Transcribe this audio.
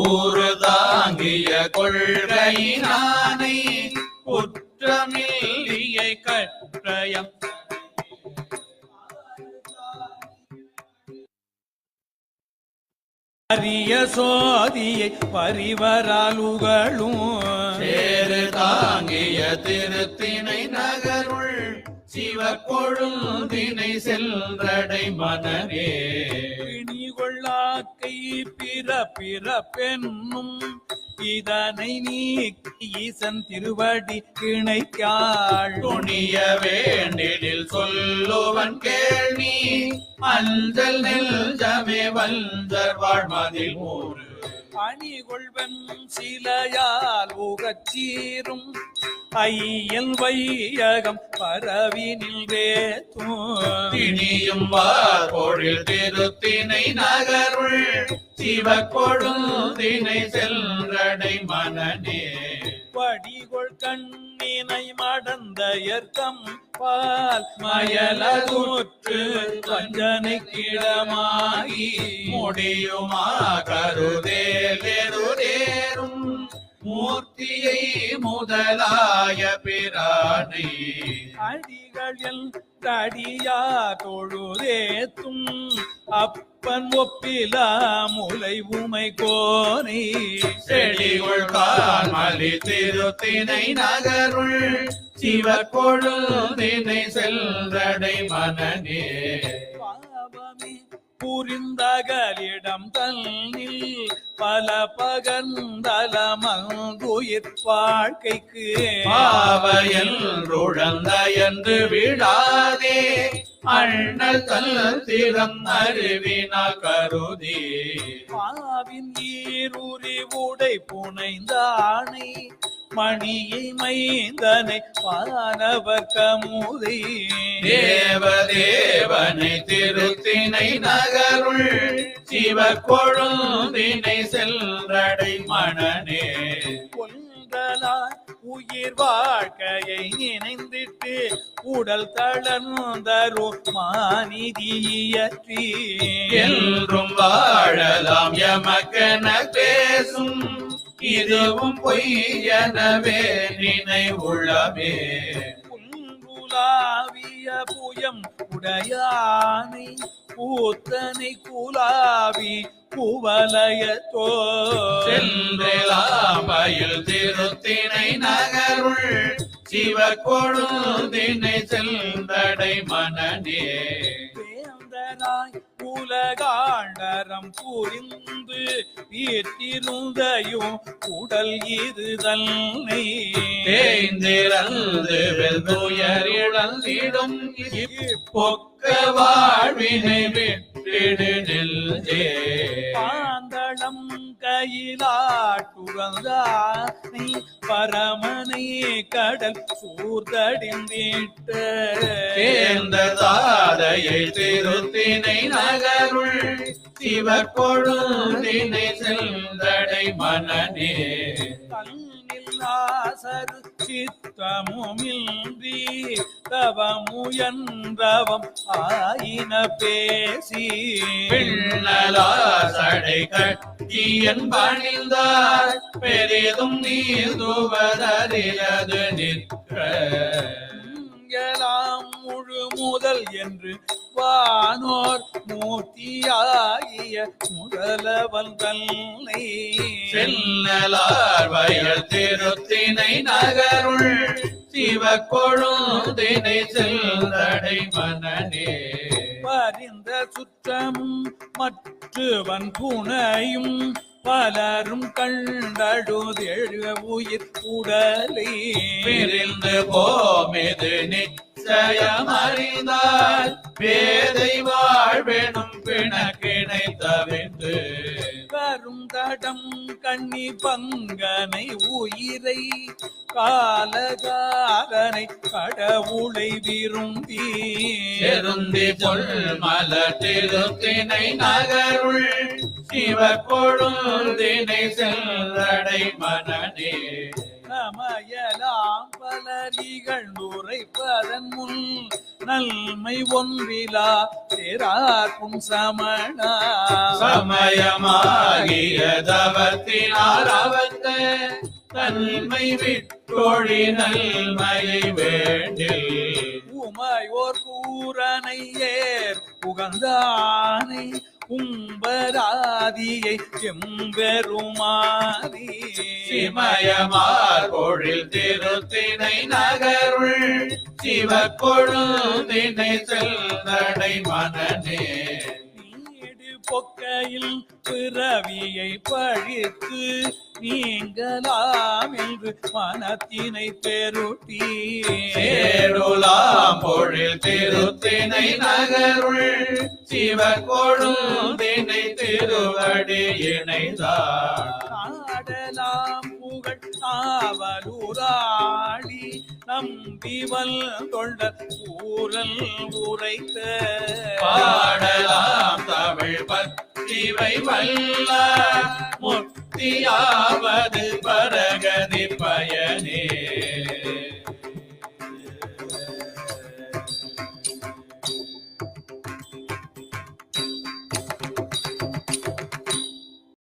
ஊறு தாங்கிய கொள்கை நானை குற்றமில்லியை கற்றயம். அரிய சோதியை பரிவராலுகளும் சேரு தாங்கிய திருத்தினை நகருள் சிவ கொழுந்தினை சென்றடை மனரே. பிணி கொள்ளாக்கை பிற பிற பெண்ணும் இதனை நீக்கி ஈசன் திருவடி கிணைக்காள். துணிய வேண்டிடில் சொல்லுவன் கேள்வி அஞ்சல் நெல்ஜமே வஞ்சர் வாழ்மதில் ஊரு அணிகொள்வன் சிலையால் உகச்சீரும் ஐயல் வையகம் பரவி நின்றேத்தும் திணியும் வார்பொழில் திருத்தினை நகருள். சிவ கொழுந்தினை சென்றடை மனநே. படிகொள் கண்ணினை மடந்த ஏற்கம் பால். மயலதுற்று வஞ்சனை கிடமாகி. முடியுமா கருதேலெருதேரும் மூர்த்தியை முதலாய பிரானை. அடிகள் தடியா தொழுதேத்தும் அப்பன் ஒப்பிலா முலை உமை கோரி செடிகுள் கால்மலி திருத்தினை நகருள் சிவ கொழுந்தினை சென்றடை மனநே. புரிந்தகலிடம் தன்னில் பல பகந்தல மங்குயிர் வாழ்க்கைக்கு. பாவையல் ருழந்த என்று விடாதே அண்ணல் தல் திறம் அருவினால் கருதி. பாவின் ஈருரி உடை புனைந்தானை மணியை மைந்தனை வானவர் கமுதை தேவதேவனை திருத்தினை நகருள் சிவ கொழுந்தினை சென்றடை மணனே. கொண்டலாய் உயிர் வாழ்க்கையை நினைந்திட்டு உடல் தளர்ந்தரோ மாநிதியற்றி. என்றும் வாழலாம் எமக்கென பேசும் இதுவும் பொய் எனவே நினை உள்ளமே புல்குலாவிய புயம் உடையானை பூத்தனை குலாவி குவலயத்தோ சென்றெலாமையில் திருத்தினை நகருள் சிவ கொழுந்தினை சென்றடை மனநே. வேந்தனாய் உலகாண்டரம் புரிந்து வீட்டிருந்தையும் உடல் இது தன்னை தேய்ந்திறந்து வெல்துயர் இழந்திடும் பொக்க வாழ்வினை விட்டிடு நெல்ஜே பாந்தளம் கையிலாட்டுறந்தானை பரமனை கடல் சூர்தடிந்திட்ட. தேர்ந்த தாதையை திருத்தினை நகருள் சிவ கொழுந்தினை சென்றடை மனநே தன்னில்லாசரு சித்தமுமின்றி தவமுயன்றவம் ஆயின பேசி. பின்னலாசடை கட்டியன் பணிந்தார் பெரிதும் நீந்துவதறிலது நிற்க. எல்லாம் முழு முதல் என்று வானோர் மூர்த்தியாகிய முதலவன் தன்னை சென்னலார் வயல் திருத்தினை நகருள் சிவ கொழுந்தினை சென்றடை மனநே. பரிந்த சுற்றமும் மற்றவன் துணையும் பலரும் கண்டடுதெழு உயிர் உடலை. பிரிந்து போமெது நிச்சயம் அறிந்தால் வேதை வாழ்வெனும் பிணக்கிணை தவிர்த்து கருந்தடம் கண்ணி பங்கனை உயிரை காலகாரனை கடவுளை விரும்பி. செருந்தி பொல் மலட்டிருத்தினை நகருள் சிவ கொழுந்தினை செல்லடை மனநே. பலரிகள் உரைப்பதன் முன் நன்மை ஒன்றிலா தேராக்கும் சமணா. சமயமாகிய தவத்தினார் அவத்த தன்மை விட்டொழி நல்மையை வேண்டில். உமையோர் பூரனை ஏர் புகழ்ந்தானை கும்பராதியை எம்பெருமானி. சிமயமார் பொழில் திருத்தினை நகருள் சிவ கொழுந்தினை செல்தடை மனநே பொக்கையில் பிறவியை பழித்து நீங்களாம் என்று மனத்தினை பெருட்டி சேருலாம் பொழில் திருத்தினை நகருள் சிவ கொழுந்தினை திருவடி இணைந்தார். பாடலாம் புகழ் ஆவலூராளி நம்பிவல் தொண்டர் ஊரல் உரைத்த. பாடலாம் தமிழ் பத்திவை வல்ல முக்தியாவது பரகதி பயனே.